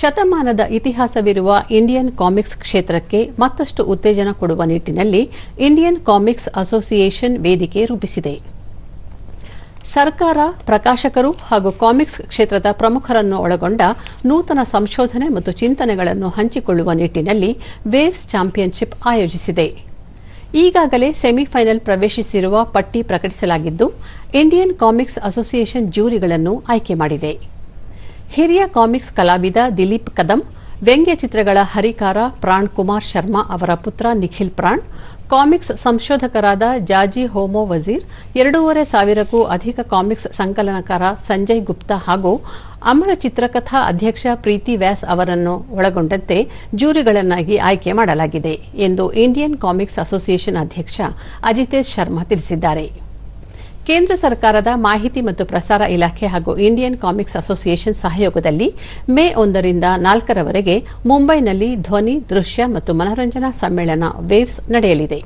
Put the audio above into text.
ಶತಮಾನದ ಇತಿಹಾಸವಿರುವ Indian comics ಕ್ಷೇತ್ರಕ್ಕೆ ಮತ್ತಷ್ಟು ಉತ್ತೇಜನ ಕೊಡುವ ನಿಟ್ಟಿನಲ್ಲಿ ಇಂಡಿಯನ್ ಕಾಮಿಕ್ಸ್ ಅಸೋಸಿಯೇಷನ್ ವೇದಿಕೆ ರೂಪಿಸಿದೆ. ಸರ್ಕಾರ, ಪ್ರಕಾಶಕರು ಹಾಗೂ ಕಾಮಿಕ್ಸ್ ಕ್ಷೇತ್ರದ ಪ್ರಮುಖರನ್ನು ಒಳಗೊಂಡ ನೂತನ ಸಂಶೋಧನೆ ಮತ್ತು ಚಿಂತನೆಗಳನ್ನು ಹಂಚಿಕೊಳ್ಳುವ ನಿಟ್ಟಿನಲ್ಲಿ ವೇವ್ಸ್ ಚಾಂಪಿಯನ್ಶಿಪ್ ಆಯೋಜಿಸಿದೆ. ಈಗಾಗಲೇ ಸೆಮಿಫೈನಲ್ ಪ್ರವೇಶಿಸಿರುವ ಪಟ್ಟಿ ಪ್ರಕಟಿಸಲಾಗಿದ್ದು, ಇಂಡಿಯನ್ ಕಾಮಿಕ್ಸ್ ಅಸೋಸಿಯೇಷನ್ ಜೂರಿಗಳನ್ನು ಆಯ್ಕೆ ಮಾಡಿದೆ. ಹಿರಿಯ ಕಾಮಿಕ್ಸ್ ಕಲಾವಿದ ದಿಲೀಪ್ ಕದಂ, ವ್ಯಂಗ್ಯ ಚಿತ್ರಗಳ ಹರಿಕಾರ ಪ್ರಾಣ್ ಕುಮಾರ್ ಶರ್ಮಾ ಅವರ ಪುತ್ರ ನಿಖಿಲ್ ಪ್ರಾಣ್, ಕಾಮಿಕ್ಸ್ ಸಂಶೋಧಕರಾದ ಜಾಜಿ ಹೋಮೋ ವಜೀರ್, ಎರಡೂವರೆ ಸಾವಿರಕ್ಕೂ ಅಧಿಕ ಕಾಮಿಕ್ಸ್ ಸಂಕಲನಕಾರ ಸಂಜಯ್ ಗುಪ್ತಾ ಹಾಗೂ ಅಮರ ಚಿತ್ರಕಥಾ ಅಧ್ಯಕ್ಷ ಪ್ರೀತಿ ವ್ಯಾಸ್ ಅವರನ್ನು ಒಳಗೊಂಡಂತೆ ಜೂರಿಗಳನ್ನಾಗಿ ಆಯ್ಕೆ ಮಾಡಲಾಗಿದೆ ಎಂದು ಇಂಡಿಯನ್ ಕಾಮಿಕ್ಸ್ ಅಸೋಸಿಯೇಷನ್ ಅಧ್ಯಕ್ಷ ಅಜಿತೇಶ್ ಶರ್ಮಾ ತಿಳಿಸಿದ್ದಾರೆ. ಕೇಂದ್ರ ಸರ್ಕಾರದ ಮಾಹಿತಿ ಮತ್ತು ಪ್ರಸಾರ ಇಲಾಖೆ ಹಾಗೂ ಇಂಡಿಯನ್ ಕಾಮಿಕ್ಸ್ ಅಸೋಸಿಯೇಷನ್ ಸಹಯೋಗದಲ್ಲಿ ಮೇ ಒಂದರಿಂದ ನಾಲ್ಕರವರೆಗೆ ಮುಂಬೈನಲ್ಲಿ ಧ್ವನಿ, ದೃಶ್ಯ ಮತ್ತು ಮನರಂಜನಾ ಸಮ್ಮೇಳನ ವೇವ್ಸ್ ನಡೆಯಲಿದೆ.